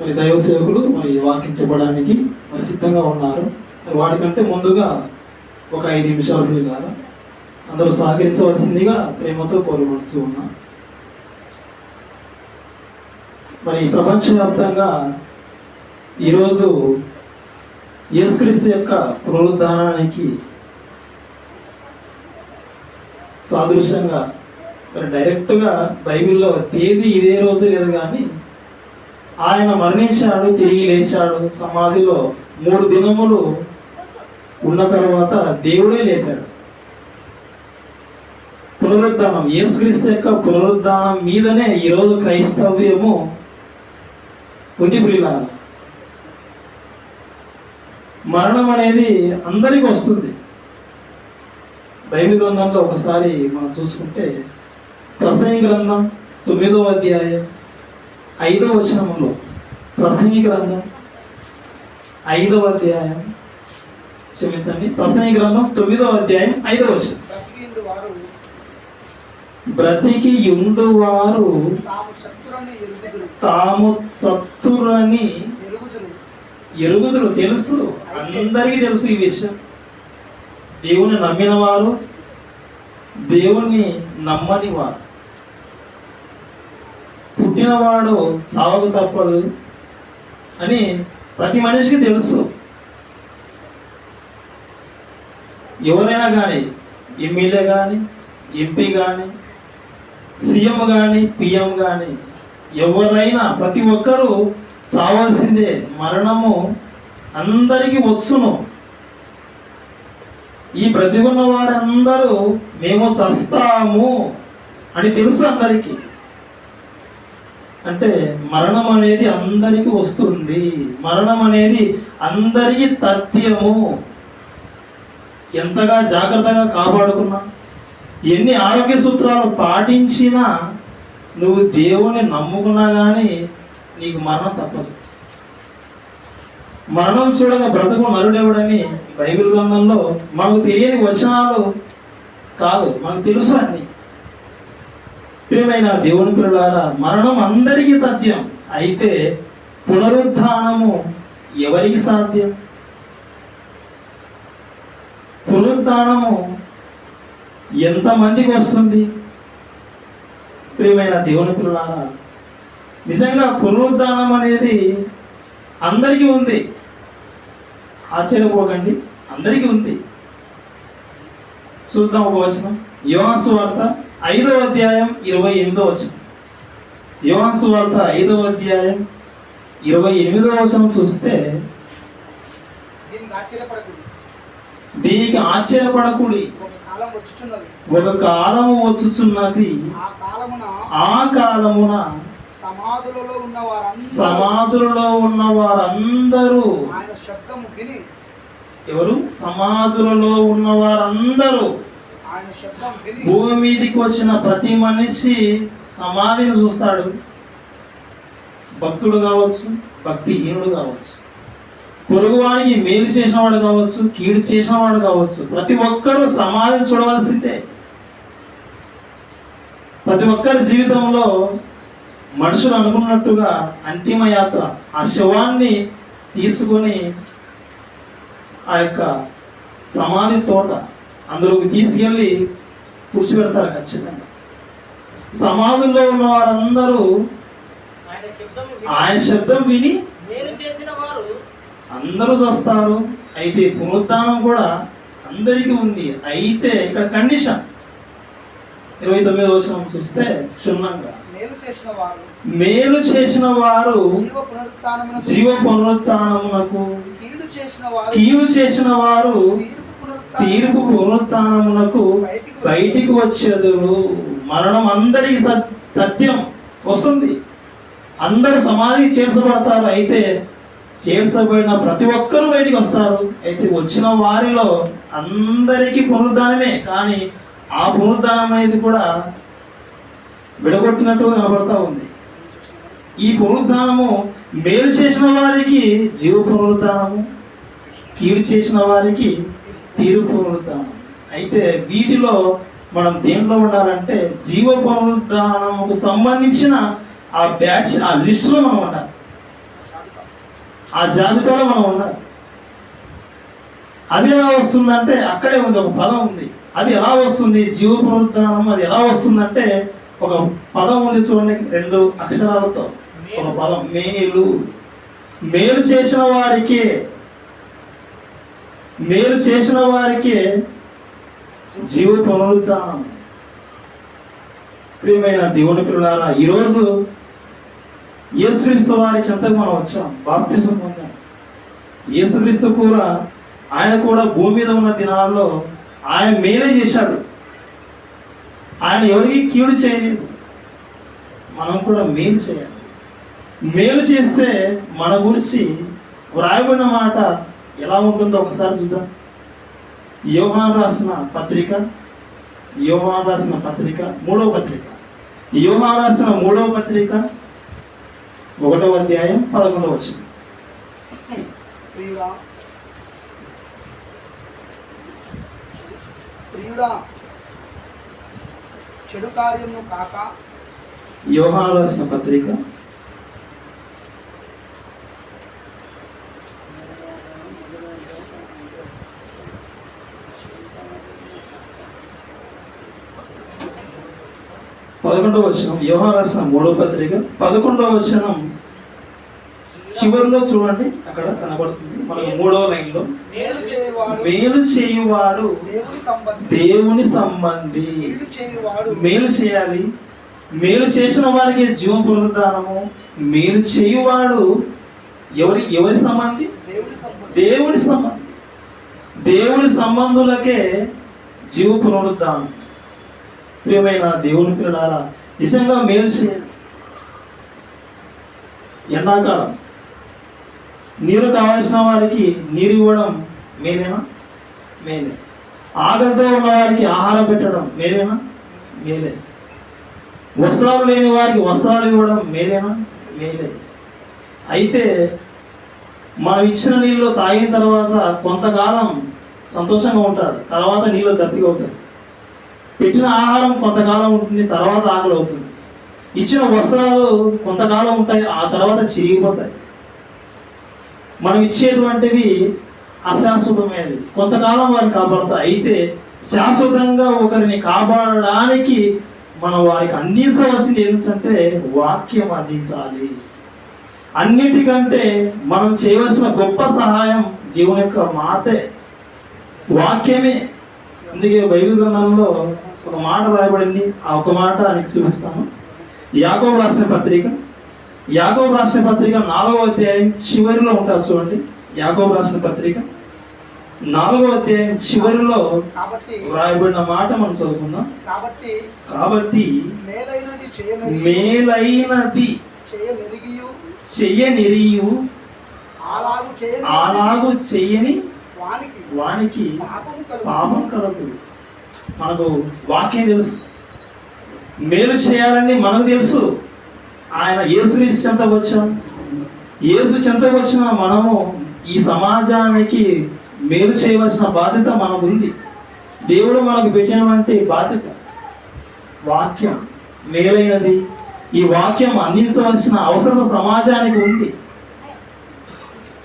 మరి దైవ సేవకులు మరి వాకింగ్ చెప్పడానికి సిద్ధంగా ఉన్నారు. మరి వాటికంటే ముందుగా ఒక ఐదు నిమిషాలు వెళ్ళారు అందరూ సహకరించవలసిందిగా ప్రేమతో కోరుకొచ్చు ఉన్నా. మరి ప్రపంచవ్యాప్తంగా ఈరోజు యేసుక్రీస్తు యొక్క పునరుద్ధానానికి సాదృశ్యంగా మరి డైరెక్ట్గా బైబిల్లో తేదీ ఇదే రోజు లేదు కానీ ఆయన మరణించాడు తిరిగి లేచాడు. సమాధిలో మూడు దినములు ఉన్న తర్వాత దేవుడే లేపాడు. పునరుద్ధానం. యేసుక్రీస్తు యొక్క పునరుద్ధానం మీదనే ఈరోజు క్రైస్తవ్యము ఉంది ప్రియులారా. మరణం అనేది అందరికి వస్తుంది. బైబిల్ గ్రంథంలో ఒకసారి మనం చూసుకుంటే ప్రసంగి గ్రంథం తొమ్మిదో అధ్యాయం ఐదవ వచనంలో ప్రసంగి గ్రంథం ఐదవ అధ్యాయం. క్షమించండి. ప్రసంగి గ్రంథం తొమ్మిదవ అధ్యాయం ఐదవ వచనం. బ్రతికి యుండువారు తాము తాము చత్తురని ఎరుగుదురు. తెలుసు? అందరికీ తెలుసు ఈ విషయం. దేవుని నమ్మిన వారు దేవుణ్ణి నమ్మని వారు పుట్టినవాడు చావకు తప్పదు అని ప్రతి మనిషికి తెలుసు. ఎవరైనా కానీ ఎమ్మెల్యే కానీ ఎంపీ కానీ సీఎం కానీ పిఎం కానీ ఎవరైనా ప్రతి ఒక్కరూ చావాల్సిందే మరణము అందరికీ వచ్చును. ఈ బ్రతికున్న వారందరూ మేము చస్తాము అని తెలుసు అందరికీ. అంటే మరణం అనేది అందరికీ వస్తుంది. మరణం అనేది అందరికీ తథ్యము. ఎంతగా జాగ్రత్తగా కాపాడుకున్నా ఎన్ని ఆరోగ్య సూత్రాలు పాటించినా నువ్వు దేవుని నమ్ముకున్నా కానీ నీకు మరణం తప్పదు. మరణం చూడగా బ్రతుకు నరుడెవడని బైబిల్ గ్రంథంలో మనకు తెలియని వచనాలు కాదు. మనకు తెలుసు అన్నీ. ప్రియమైన దేవుని పిల్లలారా మరణం అందరికీ తథ్యం అయితే పునరుద్ధానము ఎవరికి సాధ్యం? పునరుద్ధానము ఎంతమందికి వస్తుంది? ప్రియమైన దేవుని పిల్లలారా నిజంగా పునరుద్ధానం అనేది అందరికీ ఉంది. ఆశ్చర్యపోకండి అందరికీ ఉంది. చూద్దాం ఒక వచనం. యోహాసు వార్త ఐదవ అధ్యాయం ఇరవై ఎనిమిదో వచనం. యోహాసు వార్త ఐదవ అధ్యాయం ఇరవై ఎనిమిదో వచనం చూస్తే దీనికి ఆశ్చర్యపడకుడు. ఒక కాలం వచ్చుచున్నది. ఒక కాలము వచ్చుచున్నది. ఆ కాలమున సమాధులలో ఉన్న వారందరూ సమాధులలో ఉన్న వారందరూ ఆయన శబ్దం విని ఎవరు? సమాధులలో ఉన్న వారందరూ భూమి మీదకి వచ్చిన ప్రతి మనిషి సమాధిని చూస్తాడు. భక్తుడు కావచ్చు భక్తిహీనుడు కావచ్చు. పొరుగువానికి మేలు చేసినవాడు కావచ్చు కీడు చేసినవాడు కావచ్చు. ప్రతి ఒక్కరూ సమాధిని చూడవలసిందే. ప్రతి ఒక్కరి జీవితంలో మనుషులు అనుకున్నట్టుగా అంతిమ యాత్ర. ఆ శవాన్ని తీసుకొని ఆ యొక్క సమాధి తోట అందులోకి తీసుకెళ్ళి కూర్చోబెడతారు ఖచ్చితంగా. సమాధుల్లో ఉన్న వారందరూ ఆయన శబ్దం విని మేలు చేసిన వారు అందరూ చస్తారు. అయితే పునరుద్ధానం కూడా అందరికీ ఉంది. అయితే ఇక్కడ కండిషన్. ఇరవై తొమ్మిది వచనం చూస్తే క్షుణ్ణంగా. మేలు చేసిన వారు మేలు చేసిన వారు జీవ పునరుత్నమున జీవ పునరుత్నమునకు కీడు చేసిన వారు కీడు చేసిన వారు తీర్పు పునరుత్నమునకు బయటికి వచ్చేదురు. మరణం అందరికి సత్- సత్యం వస్తుంది. అందరు సమాధికి చేర్చబడతారు. అయితే చేర్చబడిన ప్రతి ఒక్కరు బయటికి వస్తారు. అయితే వచ్చిన వారిలో అందరికీ పునరుద్ధానమే కానీ ఆ పునరుద్ధానం అనేది కూడా విడగొట్టినట్టు కనబడతా ఉంది. ఈ పునరుద్ధానము మేలు చేసిన వారికి జీవ పునరుద్ధానము కీడు చేసిన వారికి తీరు పునరుద్ధానం అయితే వీటిలో మనం దేంట్లో ఉండాలంటే జీవ పునరుద్ధానముకు సంబంధించిన ఆ బ్యాచ్ ఆ లిస్టులో మనం ఉండాలి. ఆ జాబితాలో మనం ఉండాలి. అదే వస్తుందంటే అక్కడే ఉంది ఒక పదం ఉంది. అది ఎలా వస్తుంది? జీవ పునరుద్ధానం అది ఎలా వస్తుందంటే ఒక పదం ఉంది చూడండి రెండు అక్షరాలతో. ఒక పదం మేలు. మేలు చేసిన వారికి మేలు చేసిన వారికి జీవ పునరుద్ధానం. ప్రియమైన దేవుని పిల్లలారా ఈరోజు యేసుక్రీస్తు వారి చెంతకు మనం వచ్చాం బాప్తిసం పొందాం. యేసుక్రీస్తు కూడా ఆయన కూడా భూమి మీద ఉన్న దినాల్లో ఆయన మేలే చేశాడు. ఆయన ఎవరికి కీడు చేయలేదు. మనం కూడా మేలు చేయాలి. మేలు చేస్తే మన గురించి వ్రాయబడిన మాట ఎలా ఉంటుందో ఒకసారి చూద్దాం. యోహాన్ రాసిన పత్రిక యోహాన్ రాసిన పత్రిక మూడవ పత్రిక. యోహాన్ రాసిన మూడవ పత్రిక ఒకటవ అధ్యాయం పదకొండవ వచ్చింది ప్రియుడా చెడు కార్యము కాక యోహాన్ రాసిన పత్రిక. పదకొండవ వచనం యోహాన్ మూడవ పత్రిక. పదకొండవ వచనం చివరిలో చూడండి అక్కడ కనబడుతుంది. మనకు మూడవ లైన్లో మేలు చేయువాడు దేవుని సంబంధి. మేలు చేయాలి. మేలు చేసిన వారికి జీవం పునరుద్ధానము మేలు చేయువాడు ఎవరి ఎవరి సంబంధి? దేవుని సంబంధి. దేవుని సంబంధులకే జీవ పునరుద్ధానం ప్రియమైన దేవుని పిల్లలారా నిజంగా మేలు చేయాలి. ఎండాకాలం. నీరు కావాల్సిన వారికి నీరు ఇవ్వడం మేలేనా మేలే ఆకలితో ఉన్న వారికి ఆహారం పెట్టడం మేలేనా మేలే వస్త్రాలు లేని వారికి వస్త్రాలు ఇవ్వడం మేలేనా మేలే అయితే మనం ఇచ్చిన నీళ్ళు తాగిన తర్వాత కొంతకాలం సంతోషంగా ఉంటాడు తర్వాత నీళ్ళు దప్పిక అవుతాయి. పెట్టిన ఆహారం కొంతకాలం ఉంటుంది తర్వాత ఆకలి అవుతుంది. ఇచ్చిన వస్త్రాలు కొంతకాలం ఉంటాయి ఆ తర్వాత చిరిగిపోతాయి. మనం ఇచ్చేటువంటివి అశాశ్వతమైనది కొంతకాలం వారిని కాపాడుతాయి అయితే శాశ్వతంగా ఒకరిని కాపాడడానికి మనం వారికి అందించవలసింది ఏంటంటే వాక్యం అందించాలి. అన్నిటికంటే మనం చేయవలసిన గొప్ప సహాయం దేవుని యొక్క మాటే. వాక్యమే. అందుకే బైబిల్ గ్రంథంలో ఒక మాట రాయబడింది. ఆ ఒక మాట నీకు చూపిస్తాను. యాగో రాసిన పత్రిక యాకోబు రాసిన పత్రిక నాలుగవ అధ్యాయం చివరిలో ఉంటుంది చూడండి. యాకోబు రాసిన పత్రిక నాలుగవ అధ్యాయం చివరిలో కాబట్టి వ్రాయబడిన మాట మనం చదువుకుందాం. కాబట్టి కాబట్టి మేలైనది చెయ్యనిరియు అలాగు చెయ్యని వానికి పాపం కలదు మనకు వాక్యం తెలుసు. మేలు చేయాలని మనకు తెలుసు. ఆయన యేసుక్రీస్తు చెంత వచ్చాం యేసు చెంత వచ్చిన మనము ఈ సమాజానికి మేలు చేయవలసిన బాధ్యత మనకు ఉంది దేవుడు మనకు పెట్టినటువంటి బాధ్యత వాక్యం మేలైనది. ఈ వాక్యం అందించవలసిన అవసరం సమాజానికి ఉంది.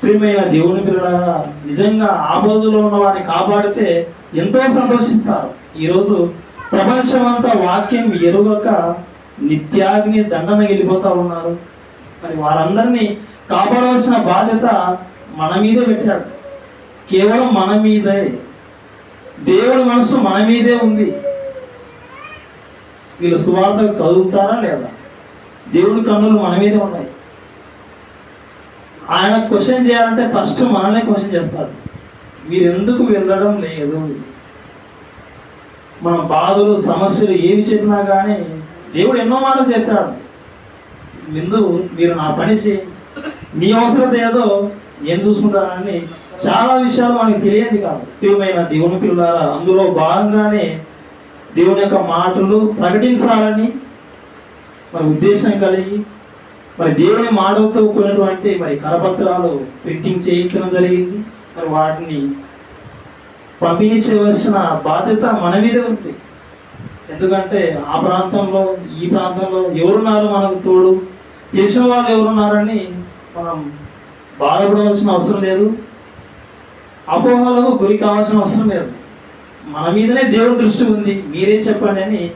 ప్రియమైన దేవుని పిల్లలారా నిజంగా ఆపదలో ఉన్న వారిని కాపాడితే ఎంతో సంతోషిస్తారు. ఈరోజు ప్రపంచమంతా వాక్యం ఎరుగక నిత్యాగ్ని దండన వెళ్ళిపోతా ఉన్నారు. మరి వారందరినీ కాపాడవలసిన బాధ్యత మన మీదే పెట్టాడు. కేవలం మన మీదే. దేవుడి మనసు మన మీదే ఉంది. వీళ్ళు సువార్త కదులుతారా లేదా? దేవుడి కన్నులు మన మీదే ఉన్నాయి. ఆయన క్వశ్చన్ చేయాలంటే ఫస్ట్ మనల్ని క్వశ్చన్ చేస్తారు మీరెందుకు వెళ్ళడం లేదు? మన బాధలు సమస్యలు ఏవి చెప్పినా కానీ దేవుడు ఎన్నో మాటలు చెప్పాడు. ముందు మీరు నా పని చేయండి మీ అవసరత ఏదో నేను చూసుకుంటానని చాలా విషయాలు మనకి తెలియదు కాదు. ప్రియమైన దేవుని పిల్లారా అందులో భాగంగానే దేవుని యొక్క మాటలు ప్రకటించాలని మరి ఉద్దేశం కలిగి మరి దేవుని మాటలతో కూడినటువంటి మరి కరపత్రాలు ప్రింటింగ్ చేయించడం జరిగింది. మరి వాటిని పంపిణీ చేయవలసిన బాధ్యత మన మీద ఉంది. ఎందుకంటే ఆ ప్రాంతంలో ఈ ప్రాంతంలో ఎవరున్నారు మనకు తోడు? చేసిన వాళ్ళు ఎవరున్నారని మనం బాధపడవలసిన అవసరం లేదు. అపోహలకు గురి కావాల్సిన అవసరం లేదు. మన మీదనే దేవుడి దృష్టి ఉంది. మీరే చెప్పండి అని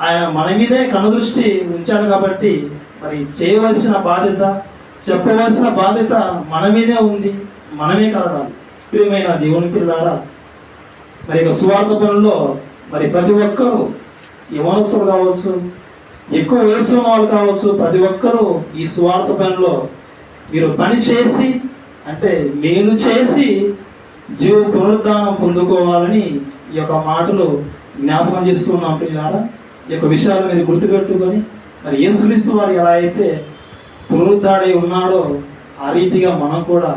ఆయన మన మీదే కనుదృష్టి ఉంచాడు కాబట్టి మరి చేయవలసిన బాధ్యత చెప్పవలసిన బాధ్యత మన మీదే ఉంది. మనమే కలగాలి. ప్రియమైన దేవుని పిల్లారా మరి ఒక సువార్త పనుల్లో మరి ప్రతి ఒక్కరూ యవనస్తులు కావచ్చు ఎక్కువ వయసు వాళ్ళు కావచ్చు ప్రతి ఒక్కరూ ఈ స్వార్థ పనిలో మీరు పని చేసి అంటే మేలు చేసి జీవ పునరుద్ధానం పొందుకోవాలని ఈ యొక్క మాటలు జ్ఞాపకం చేస్తున్నాం పిల్లారా ఈ యొక్క విషయాలు మీరు గుర్తుపెట్టుకొని మరి యేసుక్రీస్తు వారు ఎలా అయితే పునరుద్ధాడై ఉన్నాడో ఆ రీతిగా మనం కూడా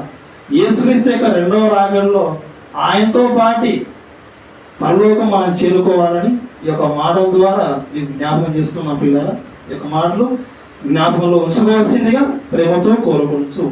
యేసుక్రీస్తు యొక్క రెండవ రాగంలో ఆయనతో పాటి పరలోకం మనం చేరుకోవాలని ఈ యొక్క మాటల ద్వారా మీకు జ్ఞాపకం చేస్తున్నాం పిల్లల ఈ యొక్క మాటలు జ్ఞాపకంలో ఉంచుకోవాల్సిందిగా ప్రేమతో కోరుకుంటూ